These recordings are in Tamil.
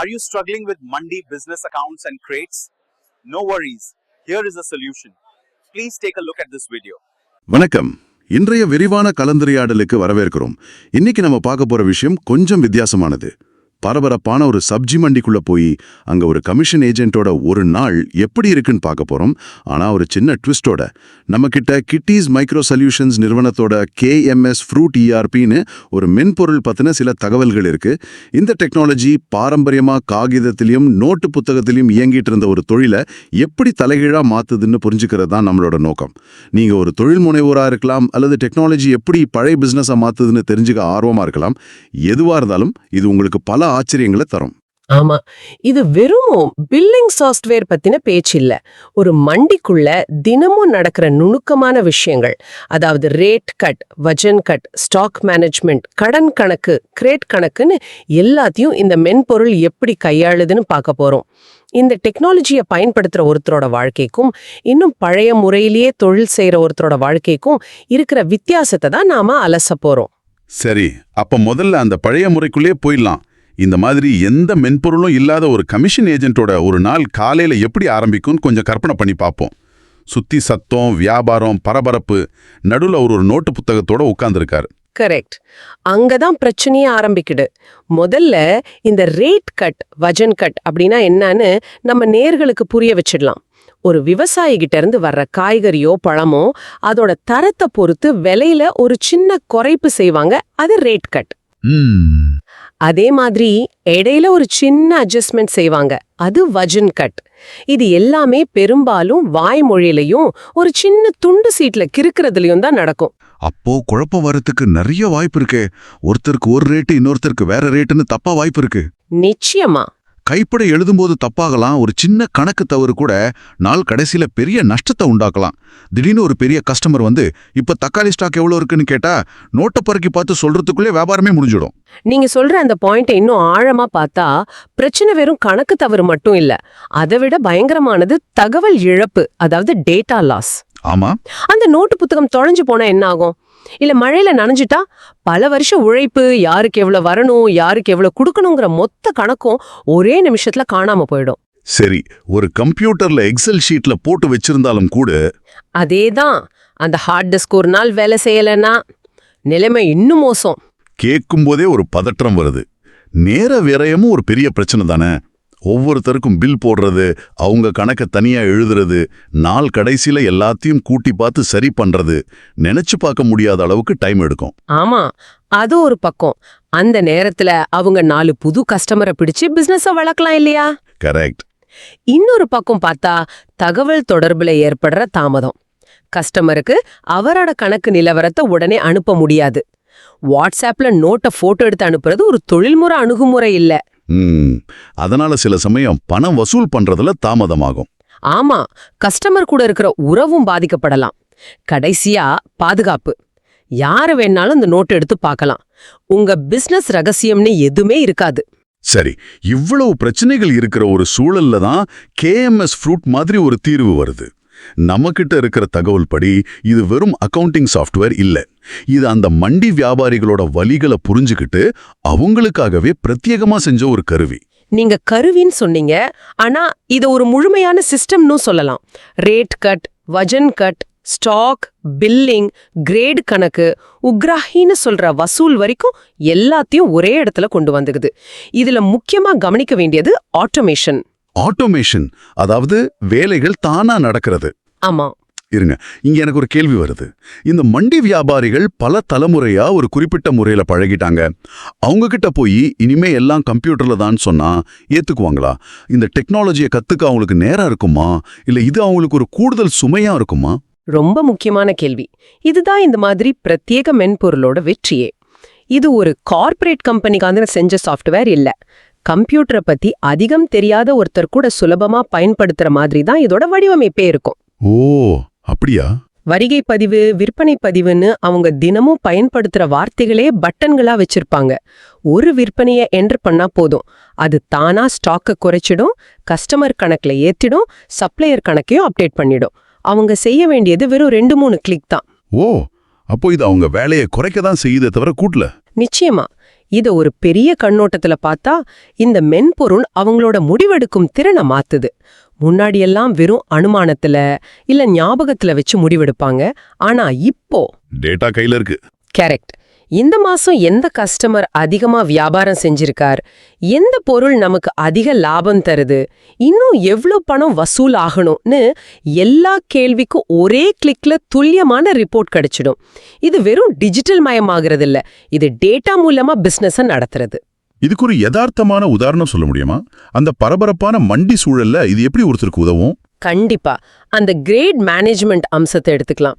Are you struggling with Mandi business accounts and crates? No worries. Here is a solution. Please take a look at this video. வணக்கம் இன்றைய விரிவான கலந்துரையாடலுக்கு வரவேற்கிறோம் இன்னைக்கு நம்ம பார்க்க போற விஷயம் கொஞ்சம் வித்தியாசமானது பரபரப்பான ஒரு சப்ஜி மண்டிக்குள்ள போய் அங்க ஒரு கமிஷன் ஏஜென்ட்டோட ஒரு நாள் எப்படி இருக்குன்னு பார்க்க போறோம். ஆனா ஒரு சின்ன ட்விஸ்டோட நம்ம கிட்ட கிட்டீஸ் மைக்ரோ சொல்யூஷன்ஸ் நிறுவனத்தோட கேஎம்எஸ் ஃப்ரூட் இஆர்பின்னு ஒரு மென்பொருள் பத்தின சில தகவல்கள் இருக்கு. இந்த டெக்னாலஜி பாரம்பரியமா காகிதத்திலையும் நோட்டு புத்தகத்திலையும் இயங்கிட்டு இருந்த ஒரு தொழிலை எப்படி தலைகீழா மாத்துதுன்னு புரிஞ்சுக்கிறது தான் நம்மளோட நோக்கம். நீங்க ஒரு தொழில் முனைவோரா இருக்கலாம் அல்லது டெக்னாலஜி எப்படி பழைய பிசினஸா மாத்துதுன்னு தெரிஞ்சுக்க ஆர்வமா இருக்கலாம். எதுவா இருந்தாலும் இது உங்களுக்கு பல ஆச்சரியங்களை தரும். ஆமா. இது வெறும் பில்லிங் சாஃப்ட்வேர் பத்தின பேச்சு இல்ல. ஒரு மண்டிக்குள்ள தினமும் நடக்கிற நுணுக்கமான விஷயங்கள். அதாவது ரேட் கட் வஜன் கட் ஸ்டாக் மேனேஜ்மெண்ட் கடன் கணக்கு கிரேட் கணக்குன்னு எல்லாத்தையும் இந்த மென்பொருள் எப்படி கையாளுதுன்னு பார்க்க போறோம். இந்த டெக்னாலஜியை பயன்படுத்துற ஒருத்தரோட வாழ்க்கைக்கும் இன்னும் பழைய முறையிலேயே தொழில் செய்யற ஒருத்தரோட வாழ்க்கைக்கும் இருக்கிற வித்தியாசத்தை தான் நாம அலச போறோம். சரி. அப்ப முதல்ல அந்த பழைய முறைக்குள்ளே போயிடலாம். இந்த மாதிரி எந்த மென்பொருளும் இல்லாத ஒரு கமிஷன் ஏஜென்ட்டோட ஒரு நாள் காலையில எப்படி ஆரம்பிக்கும்னு கொஞ்சம் கற்பனை பண்ணி பார்ப்போம். சுத்தி சத்தம் வியாபாரம் பரபரப்பு நடுவுல அவர் ஒரு நோட்டு புத்தகத்தோட உட்கார்ந்திருக்காரு. கரெக்ட் அங்கதான் பிரச்சனையே ஆரம்பிக்குது. முதல்ல இந்த ரேட் கட் வஜன் கட் அப்படின்னா என்னன்னு நம்ம நேர்களுக்கு புரிய வச்சிடலாம். ஒரு விவசாயி கிட்ட இருந்து வர்ற காய்கறியோ பழமோ அதோட தரத்தை பொறுத்து விலையில ஒரு சின்ன குறைப்பு செய்வாங்க. அது ரேட் கட் ம். அதே மாதிரி இடையில ஒரு சின்ன அட்ஜஸ்ட்மெண்ட் செய்வாங்க. அது வஜன் கட் இது எல்லாமே பெரும்பாலும் வாய்மொழியிலையும் ஒரு சின்ன துண்டு சீட்ல கிறுக்கிறதுலயும் தான் நடக்கும். அப்போ குழப்பம் வரத்துக்கு நிறைய வாய்ப்பு இருக்கே. ஒருத்தருக்கு ஒரு ரேட்டு இன்னொருத்தருக்கு வேற ரேட்டுன்னு தப்பா வாய்ப்பு இருக்கு. நிச்சயமா. கைப்பட எழுதும்போது தப்பாகலாம் ஒரு சின்ன கணக்கு தவறு கூட நாள் கடைசியில பெரிய நஷ்டத்தை உண்டாக்கலாம். திடீர்னு ஒரு பெரிய கஸ்டமர் வந்து இப்ப தக்காளி ஸ்டாக் எவ்வளவு இருக்குன்னு கேட்டா நோட்டை பறக்கி பார்த்து சொல்றதுக்குள்ளே வியாபாரமே முடிஞ்சிடும். நீங்க சொல்ற அந்த பாயிண்ட்டை இன்னும் ஆழமா பார்த்தா பிரச்சனை வெறும் கணக்கு தவறு மட்டும் இல்ல. அதை விட பயங்கரமானது தகவல் இழப்பு அதாவது டேட்டா லாஸ் ஆமா. அந்த நோட்டு புத்தகம் தொலைஞ்சு போனா என்ன ஆகும்? இல்ல மழையில நனைஞ்சிட்டா பல வருஷம் உழைப்பு யாருக்கு எவ்வளவு வரணும் யாருக்கு எவ்வளவு கொடுக்கணுங்கிற மொத்த கணக்கும் ஒரே நிமிஷத்துல காணாம போயிடும். சரி ஒரு கம்ப்யூட்டர்ல எக்ஸல் ஷீட்ல போட்டு வச்சிருந்தாலும் கூட அதேதான் அந்த ஹார்ட் டிஸ்க் ஒரு நாள் வேலை செய்யலைன்னா நிலைமை இன்னும் மோசம். கேட்கும் போதே ஒரு பதற்றம் வருது. நேர விரயமும் ஒரு பெரிய பிரச்சனை தானே? ஒவ்வொருத்தருக்கும் பில் போடுறது அவங்க கணக்க தனியா எழுதுறது நாள் கடைசியில எல்லாத்தையும் கூட்டி பார்த்து சரி பண்றது நினைச்சு பார்க்க முடியாத அளவுக்கு டைம் எடுக்கும். ஆமா அது ஒரு பக்கம். அந்த நேரத்துல அவங்க நாலு புது கஸ்டமரை பிடிச்சு பிசினஸ வளர்க்கலாம் இல்லையா? கரெக்ட் இன்னொரு பக்கம் பார்த்தா தகவல் தொடர்புல ஏற்படுற தாமதம். கஸ்டமருக்கு அவரோட கணக்கு நிலவரத்தை உடனே அனுப்ப முடியாது. வாட்ஸ்அப்ல நோட்டை போட்டோ எடுத்து அனுப்புறது ஒரு தொழில்முறை அணுகுமுறை இல்ல. அதனால சில சமயம் பணம் வசூல் பண்றதுல தாமதமாகும். ஆமா கஸ்டமர் கூட இருக்கிற உறவும் பாதிக்கப்படலாம். கடைசியா பாதுகாப்பு. யாரு வேணாலும் இந்த நோட் எடுத்து பார்க்கலாம். உங்க பிசினஸ் ரகசியம்னு எதுவுமே இருக்காது. சரி இவ்வளவு பிரச்சனைகள் இருக்கிற ஒரு சூழல்ல தான் கேஎம்எஸ் ஃப்ரூட் மாதிரி ஒரு தீர்வு வருது. நம்மகிட்ட இருக்கிற தகவல் படி இது வெறும் அக்கவுண்டிங் சாஃப்ட்வேர் இல்ல. இது அந்த மண்டி வியாபாரிகளோட வழிகளை புரிஞ்சுக்கிட்டு அவங்களுக்காகவே பிரத்யேகமா செஞ்ச ஒரு கருவி. நீங்க கருவின்னு சொன்னீங்க. ஆனா இது ஒரு முழுமையான சிஸ்டம்னு சொல்லலாம். ரேட் கட் வஜன் கட் ஸ்டாக் பில்லிங் கிரேட் கணக்கு உக்ராஹின்னு சொல்ற வசூல் வரைக்கும் எல்லாத்தையும் ஒரே இடத்துல கொண்டு வந்துக்குது. இதுல முக்கியமா கவனிக்க வேண்டியது ஆட்டோமேஷன் ஆட்டோமேஷன் அதாவது வேலைகள் தானா நடக்கிறது. ஆமா. இருங்க இங்க எனக்கு ஒரு கேள்வி வருது. இந்த மண்டி வியாபாரிகள் பல தலைமுறையா ஒரு குறிப்பிட்ட முறையில பழகிட்டாங்க. அவங்க கிட்ட போய் இனிமே எல்லாம் கம்ப்யூட்டர்ல தான் சொன்னா ஏத்துக்குவாங்களா? இந்த டெக்னாலஜியை கத்துக்க அவங்களுக்கு நேரம் இருக்குமா? இல்ல இது அவங்களுக்கு ஒரு கூடுதல் சுமையா இருக்குமா? ரொம்ப முக்கியமான கேள்வி. இதுதான் இந்த மாதிரி பிரத்யேக மென்பொருளோட வெற்றியே. இது ஒரு கார்ப்பரேட் கம்பெனிக்காக செஞ்ச சாஃப்ட்வேர் இல்ல. கம்ப்யூட்டரை பத்தி அதிகம் தெரியாத ஒருத்தர் கூட சுலபமா பயன்படுத்துற மாதிரி தான் இதோட வடிவமைப்பே இருக்கும். ஓ அப்படியா? வரிகை பதிவு விற்பனை பதிவுன்னு அவங்க தினமும் பயன்படுத்துற வார்த்தைகளே பட்டன்களா வச்சிருப்பாங்க. ஒரு விற்பனையை என்டர் பண்ணா போதும். அது தானா ஸ்டாக்க குறைச்சிடும் கஸ்டமர் கணக்குல ஏத்திடும் சப்ளையர் கணக்கையும் அப்டேட் பண்ணிடும். அவங்க செய்ய வேண்டியது வெறும் ரெண்டு மூணு கிளிக் தான். ஓ அப்போ இது அவங்க வேலையை குறைக்க தான் செய்யுதே தவிர கூட்டல. நிச்சயமா. இத ஒரு பெரிய கண்ணோட்டத்துல பார்த்தா இந்த மென்பொருள் அவங்களோட முடிவெடுக்கும் திறனை மாத்துது. முன்னாடியெல்லாம் வெறும் அனுமானத்துல இல்ல ஞாபகத்துல வச்சு முடிவெடுப்பாங்க. ஆனா இப்போ டேட்டா கையில இருக்கு. கரெக்ட். இந்த மாசம் எந்த கஸ்டமர் அதிகமா வியாபாரம் செஞ்சிருக்கார்? எந்த பொருள் நமக்கு அதிக லாபம் தருது? இன்னும் எவ்ளோ பணம் வசூல் ஆகணும்னு எல்லா கேள்விக்கும் ஒரே கிளிக்ல துல்லியமான ரிப்போர்ட் கிடைச்சிடும். இது வெறும் டிஜிட்டல் மயமாகிறது இல்ல இது டேட்டா மூலமா பிசினஸ நடத்துறது. இதுக்கு ஒரு யதார்த்தமான உதாரணம் சொல்ல முடியுமா? அந்த பரபரப்பான மண்டி சூழல்ல இது எப்படி ஒருத்தருக்கு உதவும்? கண்டிப்பா. அந்த கிரேட் மேனேஜ்மெண்ட் அம்சத்தை எடுத்துக்கலாம்.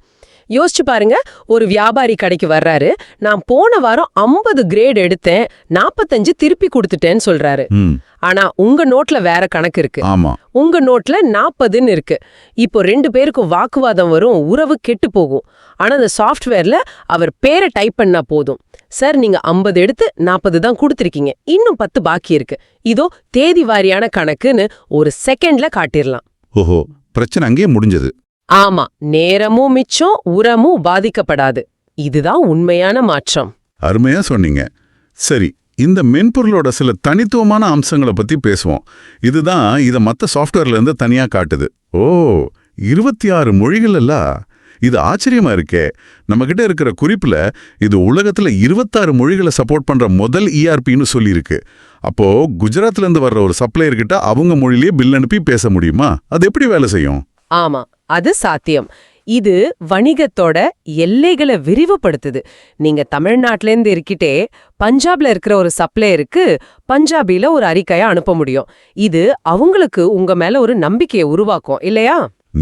யோசிச்சு பாருங்க ஒரு வியாபாரி கடைக்கு வர்றாரு. நான் போன வாரம் 50 கிரேட் எடுத்தேன் 45 திருப்பி கொடுத்துட்டேன்னு சொல்றாரு. ஆனா உங்க நோட்ல வேற கணக்கு இருக்கு. உங்க நோட்ல 40ன்னு இருக்கு. இப்போ ரெண்டு பேருக்கும் வாக்குவாதம் வரும் உறவு கெட்டு போகும். ஆனா அந்த சாஃப்ட்வேர்ல அவர் பேரை டைப் பண்ணா போதும். சார் நீங்க 50 எடுத்து 40 தான் கொடுத்திருக்கீங்க. இன்னும் பத்து பாக்கி இருக்கு. இதோ தேதி வாரியான கணக்குன்னு ஒரு செகண்ட்ல காட்டிரலாம். ஓஹோ பிரச்சனை அங்கேயே முடிஞ்சது. ஆமா நேரமும் மிச்சம் உரமும் பாதிக்கப்படாது. இதுதான் உண்மையான மாற்றம். அருமையா சொன்னீங்க. சரி இந்த மென்பொருளோட சில தனித்துவமான அம்சங்களை பத்தி பேசுவோம். இதுதான் இதை மத்த சாஃப்ட்வேர்ல இருந்து தனியா காட்டுது. ஓ இருபத்தி ஆறு மொழிகள் இல்ல. இது ஆச்சரியமா இருக்கே. நம்ம கிட்ட இருக்கிற குறிப்புல இது உலகத்துல இருபத்தாறு மொழிகளை சப்போர்ட் பண்ற முதல் இஆர்பின்னு சொல்லியிருக்கு. அப்போ குஜராத்ல இருந்து வர்ற ஒரு சப்ளையர்கிட்ட அவங்க மொழியிலேயே பில் அனுப்பி பேச முடியுமா? அது எப்படி வேலை செய்யும்? ஆமா அது சாத்தியம். இது வணிகத்தோட எல்லைகளை விரிவுபடுத்துது. நீங்க தமிழ்நாட்டுல இருந்து இருக்கிட்டே பஞ்சாப்ல இருக்கிற ஒரு சப்ளையருக்கு பஞ்சாபில ஒரு அறிக்கையா அனுப்ப முடியும். இது அவங்களுக்கு உங்க மேல ஒரு நம்பிக்கையை உருவாக்கும் இல்லையா?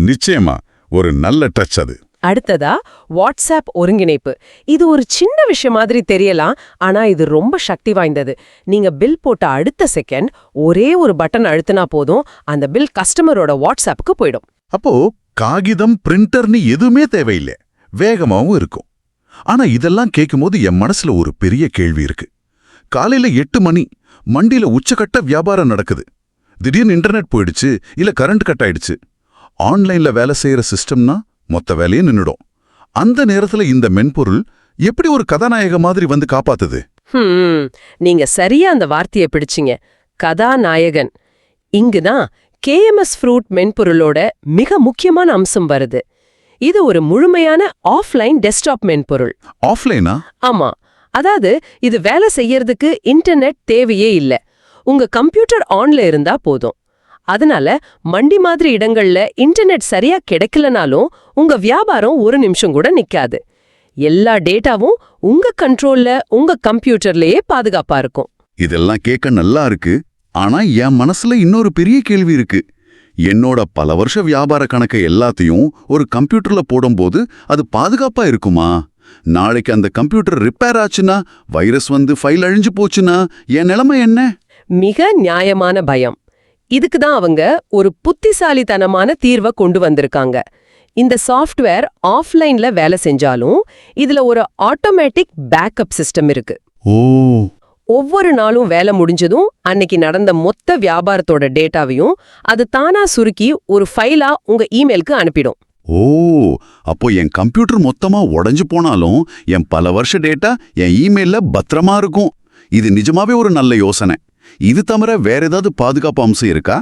நிச்சயமா ஒரு நல்ல டச் அது. அடுத்ததா வாட்ஸ்அப் ஒருங்கிணைப்பு. இது ஒரு சின்ன விஷயம் மாதிரி தெரியலாம் ஆனா இது ரொம்ப சக்தி வாய்ந்தது. நீங்க பில் போட்ட அடுத்த செகண்ட் ஒரே ஒரு பட்டன் அழுத்தினா போதும் அந்த பில் கஸ்டமரோட வாட்ஸ்அப்புக்கு போயிடும். அப்போ காகிதம் பிரிண்டர்னு எதுவுமே தேவையில்லை. வேகமாவும் இருக்கும். ஆனா இதெல்லாம் கேட்கும்போது என் மனசுல ஒரு பெரிய கேள்வி இருக்கு. காலையில எட்டு மணி மண்டியில உச்சக்கட்ட வியாபாரம் நடக்குது. திடீர்னு இன்டர்நெட் போயிடுச்சு இல்ல கரண்ட் கட் ஆயிடுச்சு. ஆன்லைன்ல வேலை செய்யற சிஸ்டம்னா மொத்த வேலையும் நின்னுடும். அந்த நேரத்துல இந்த மென்பொருள் எப்படி ஒரு கதாநாயக மாதிரி வந்து காப்பாத்துது? ஹம், நீங்க சரியா அந்த வார்த்தையை பிடிச்சிங்க. கதாநாயகன். இங்குதான் கேஎம்எஸ் ஃப்ரூட் மென்பொருளோட மிக முக்கியமான அம்சம் வருது. இது ஒரு முழுமையான ஆஃப்லைன் டெஸ்க்டாப் மென்பொருள். ஆஃப்லைனா? ஆமா. அதாவது இது வேலை செய்யறதுக்கு இன்டர்நெட் தேவையே இல்ல. உங்க கம்ப்யூட்டர் ஆன்ல இருந்தா போதும். அதனால மண்டி மாதிரி இடங்கள்ல இன்டர்நெட் சரியா கிடைக்கலனாலும் உங்க வியாபாரம் ஒரு நிமிஷம் கூட நிக்காது. எல்லா டேட்டாவும் உங்க கண்ட்ரோல்ல உங்க கம்ப்யூட்டர்லயே பாதுகாப்பா இருக்கும். இதெல்லாம் கேட்க நல்லா இருக்கு. ஆனா என் மனசுல இன்னொரு பெரிய கேள்வி இருக்கு. என்னோட பல வருஷ வியாபார கணக்கை எல்லாத்தையும் ஒரு கம்ப்யூட்டர்ல போடும்போது அது பாதுகாப்பா இருக்குமா? நாளைக்கு அந்த கம்ப்யூட்டர் ரிப்பேர் ஆச்சுன்னா வைரஸ் வந்து ஃபைல் அழிஞ்சு போச்சுன்னா என் நிலைமை என்ன? மிக நியாயமான பயம். இதுக்கு தான் அவங்க ஒரு புத்திசாலித்தனமான தீர்வை கொண்டு வந்திருக்காங்க. இந்த சாஃப்ட்வேர் ஆஃப்லைன்ல வேலை செஞ்சாலும் இதுல ஒரு ஆட்டோமேட்டிக் பேக்கப் சிஸ்டம் இருக்கு. ஓ! ஒவ்வொரு நாளும் வேலை முடிஞ்சதும் அன்னைக்கு நடந்த மொத்த வியாபாரத்தோட டேட்டாவையும் அது தானா சுருக்கி ஒரு ஃபைலா உங்க இமெயிலுக்கு அனுப்பிடும். ஓ அப்போ என் கம்ப்யூட்டர் மொத்தமா உடைஞ்சு போனாலும் என் பல வருஷ டேட்டா என் இமெயில்ல பத்திரமா இருக்கும். இது நிஜமாவே ஒரு நல்ல யோசனை. இது தவிர வேற ஏதாவது பாதுகாப்பு அம்சம் இருக்கா?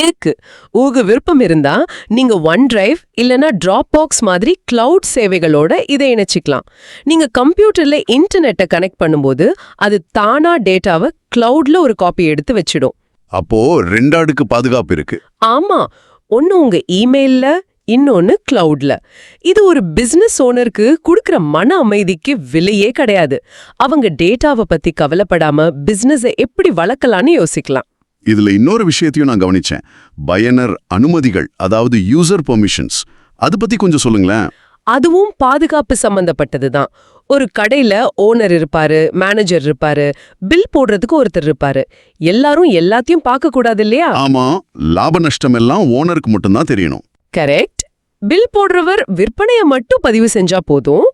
இருக்கு. உங்க விருப்பம் இருந்தா நீங்க ஒன் டிரைவ் இல்லனா டிராப் பாக்ஸ் மாதிரி கிளவுட் சேவைகளோட இதை இணைச்சிக்கலாம். நீங்க கம்ப்யூட்டர்ல இன்டர்நெட்டை கனெக்ட் பண்ணும்போது அது தானா டேட்டாவை கிளவுட்ல ஒரு காப்பி எடுத்து வச்சிடும். அப்போ ரெண்டு அடுக்கு பாதுகாப்பு இருக்கு. ஆமா. ஒன்னு உங்க இமெயில்ல இன்னொன்னு கிளவுட்ல இது ஒரு பிசினஸ் ஓனருக்கு கொடுக்கிற மன அமைதிக்கு விலையே கிடையாது. அவங்க டேட்டாவை பத்தி கவலைப்படாம பிசினஸை எப்படி வளர்க்கலாம்னு யோசிக்கலாம். இதுல இன்னொரு விஷயத்தையும் நான் கவனிச்சேன். பயனர் அனுமதிகள் அதாவது யூசர் பெர்மிஷன்ஸ் அது பத்தி கொஞ்சம் சொல்லுங்களேன். அதுவும் பாதுகாப்பு சம்பந்தப்பட்டதுதான் ஒரு கடையில ஓனர் இருப்பாரு மேனேஜர் இருப்பாரு பில் போடுறதுக்கு ஒருத்தர் இருப்பாரு. எல்லாரும் எல்லாத்தையும் பார்க்க கூடாது இல்லையா? ஆமா லாப நஷ்டம் எல்லாம் ஓனருக்கு மட்டும்தான் தெரியணும். கரெக்ட் பில் போடுறவர் விற்பனைய மட்டும் பதிவு செஞ்சா போதும்.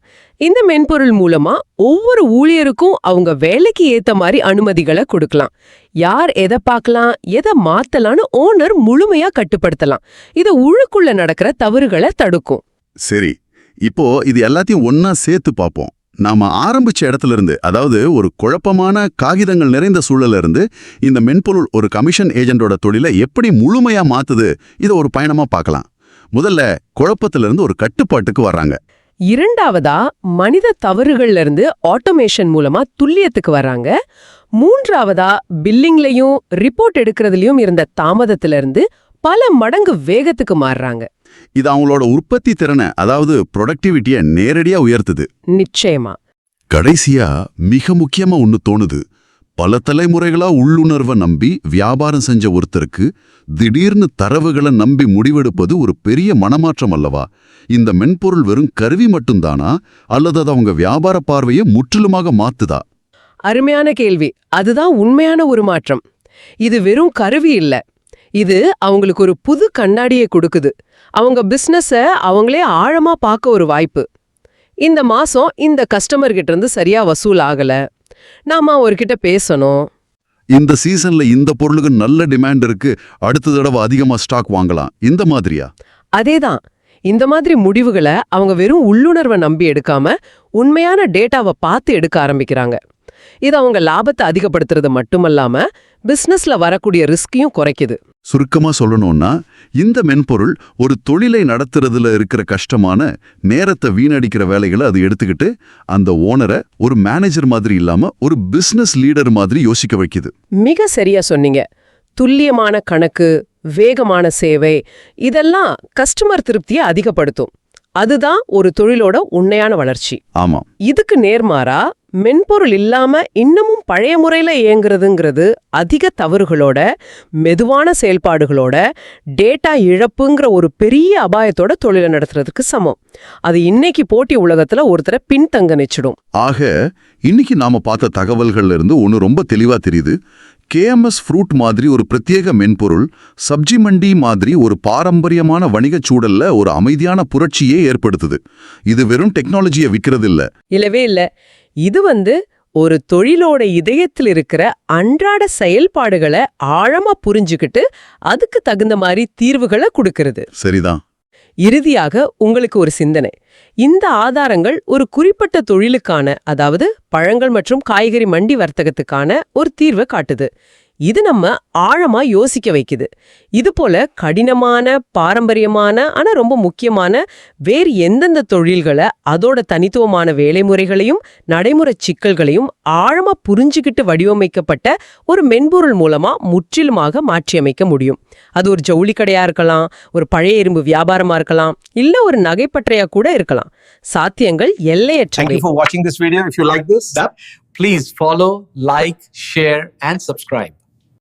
இந்த மென்பொருள் மூலமா ஒவ்வொரு ஊழியருக்கும் அவங்க வேலைக்கு ஏத்த மாதிரி அனுமதிகளை கொடுக்கலாம். யார் எதை பார்க்கலாம் எதை மாத்தலாம்னு ஓனர் முழுமையா கட்டுப்படுத்தலாம். இது உழுக்குள்ள நடக்கிற தவறுகளை தடுக்கும். சரி இப்போ இது எல்லாத்தையும் ஒன்னா சேர்த்து பார்ப்போம். நாம ஆரம்பிச்ச இடத்துல இருந்து அதாவது ஒரு குழப்பமான காகிதங்கள் நிறைந்த சூழல்ல இருந்து இந்த மென்பொருள் ஒரு கமிஷன் ஏஜென்டோட தொழிலை எப்படி முழுமையா மாத்துது இதை ஒரு பயணமா பார்க்கலாம். முதல்ல குழப்பத்துல இருந்து ஒரு கட்டுப்பாட்டுக்கு வர்றாங்க. இரண்டாவதா மனித தவறுகள்ல இருந்து ஆட்டோமேஷன் மூலமா துல்லியத்துக்கு வராங்க மூன்றாவதா பில்லிங்லயும் ரிப்போர்ட் எடுக்கிறதுலயும் இருந்த தாமதத்துல இருந்து பல மடங்கு வேகத்துக்கு மாறுறாங்க. இது அவங்களோட உற்பத்தி திறனை அதாவது ப்ரொடக்டிவிட்டியை நேரடியா உயர்த்துது. நிச்சயமா. கடைசியா மிக முக்கியமா ஒன்னு தோணுது. பல தலைமுறைகளா உள்ளுணர்வை நம்பி வியாபாரம் செஞ்ச ஒருத்தருக்கு திடீர்னு தரவுகளை நம்பி முடிவெடுப்பது ஒரு பெரிய மனமாற்றம் அல்லவா? இந்த மென்பொருள் வெறும் கருவி மட்டும்தானா? அல்லது அது அவங்க வியாபார பார்வையை முற்றிலுமாக மாத்துதா? அருமையான கேள்வி. அதுதான் உண்மையான ஒரு மாற்றம். இது வெறும் கருவி இல்ல. இது அவங்களுக்கு ஒரு புது கண்ணாடியை கொடுக்குது. அவங்க பிஸ்னஸை அவங்களே ஆழமா பார்க்க ஒரு வாய்ப்பு. இந்த மாசம் இந்த கஸ்டமர்கிட்ட இருந்து சரியா வசூல் ஆகல. நாம அவர்கிட்ட பேசணும். இந்த சீசன்ல இந்த பொருளுக்கு நல்ல டிமாண்ட் இருக்கு. அடுத்த தடவை அதிகமா ஸ்டாக் வாங்கலாம். இந்த மாதிரியா? அதேதான். இந்த மாதிரி முடிவுகளை அவங்க வெறும் உள்ளுணர்வை நம்பி எடுக்காம உண்மையான டேட்டாவை பார்த்து எடுக்க ஆரம்பிக்கிறாங்க. இது அவங்க லாபத்தை அதிகப்படுத்துறது மட்டுமல்லாம பிசினஸ்ல வரக்கூடிய ரிஸ்கையும் குறைக்குது. சுருக்கமா சொல்லணும்னா இந்த மென்பொருள் ஒரு தொழிலை நடத்துறதுல இருக்கிற கஷ்டமான நேரத்தை வீணடிக்கிற வேலைகளை அது எடுத்துக்கிட்டு அந்த ஓனரை ஒரு மேனேஜர் மாதிரி இல்லாம ஒரு பிசினஸ் லீடர் மாதிரி யோசிக்க வைக்குது. மிக சரியா சொன்னீங்க. துல்லியமான கணக்கு வேகமான சேவை இதெல்லாம் கஸ்டமர் திருப்தியை அதிகப்படுத்தும். அதுதான் ஒரு தொழிலோட உண்மையான வளர்ச்சி. ஆமாம் இதுக்கு நேர்மாறா மென்பொருள் இல்லாம இன்னமும் பழைய முறையில இயங்குறதுங்கிறது அதிக தவறுகளோட மெதுவான செயல்பாடுகளோட டேட்டா இழப்புங்கிற ஒரு பெரிய அபாயத்தோட தொழிலை நடத்துறதுக்கு சமம். அது இன்னைக்கு போட்டி உலகத்துல ஒருத்தரை பின்தங்க நிச்சிடும். ஆக இன்னைக்கு நாம பார்த்த தகவல்கள்ல இருந்து ஒன்று ரொம்ப தெளிவா தெரியுது. கேஎம்எஸ் ஃப்ரூட் மாதிரி ஒரு பிரத்யேக மென்பொருள் சப்ஜி மண்டி மாதிரி ஒரு பாரம்பரியமான வணிகச் சூழல்ல ஒரு அமைதியான புரட்சியே ஏற்படுத்துது. இது வெறும் டெக்னாலஜியை விற்கிறது இல்ல இல்லவே இல்ல. இது வந்து ஒரு தொழிலோட இதயத்தில் இருக்கிற அன்றாட செயல்பாடுகளை ஆழமா புரிஞ்சுக்கிட்டு அதுக்கு தகுந்த மாதிரி தீர்வுகளை கொடுக்கிறது. சரிதான். இறுதியாக உங்களுக்கு ஒரு சிந்தனை. இந்த ஆதாரங்கள் ஒரு குறிப்பிட்ட தொழிலுக்கான அதாவது பழங்கள் மற்றும் காய்கறி மண்டி வர்த்தகத்துக்கான ஒரு தீர்வை காட்டுது. இது நம்ம ஆழமா யோசிக்க வைக்குது இது போல கடினமான பாரம்பரியமான ஆனா ரொம்ப முக்கியமான வேறு எந்தெந்த தொழில்களை அதோட தனித்துவமான வேலைமுறைகளையும் நடைமுறை சிக்கல்களையும் ஆழமா புரிஞ்சுக்கிட்டு வடிவமைக்கப்பட்ட ஒரு மென்பொருள் மூலமா முற்றிலுமாக மாற்றியமைக்க முடியும் அது ஒரு ஜவுளி கடையா இருக்கலாம் ஒரு பழைய இரும்பு வியாபாரமா இருக்கலாம் இல்ல ஒரு நகைப்பற்றையா கூட இருக்கலாம் சாத்தியங்கள் Thank எல்லையற்றவை you for watching this video. If you like this, please follow, like, share, and subscribe.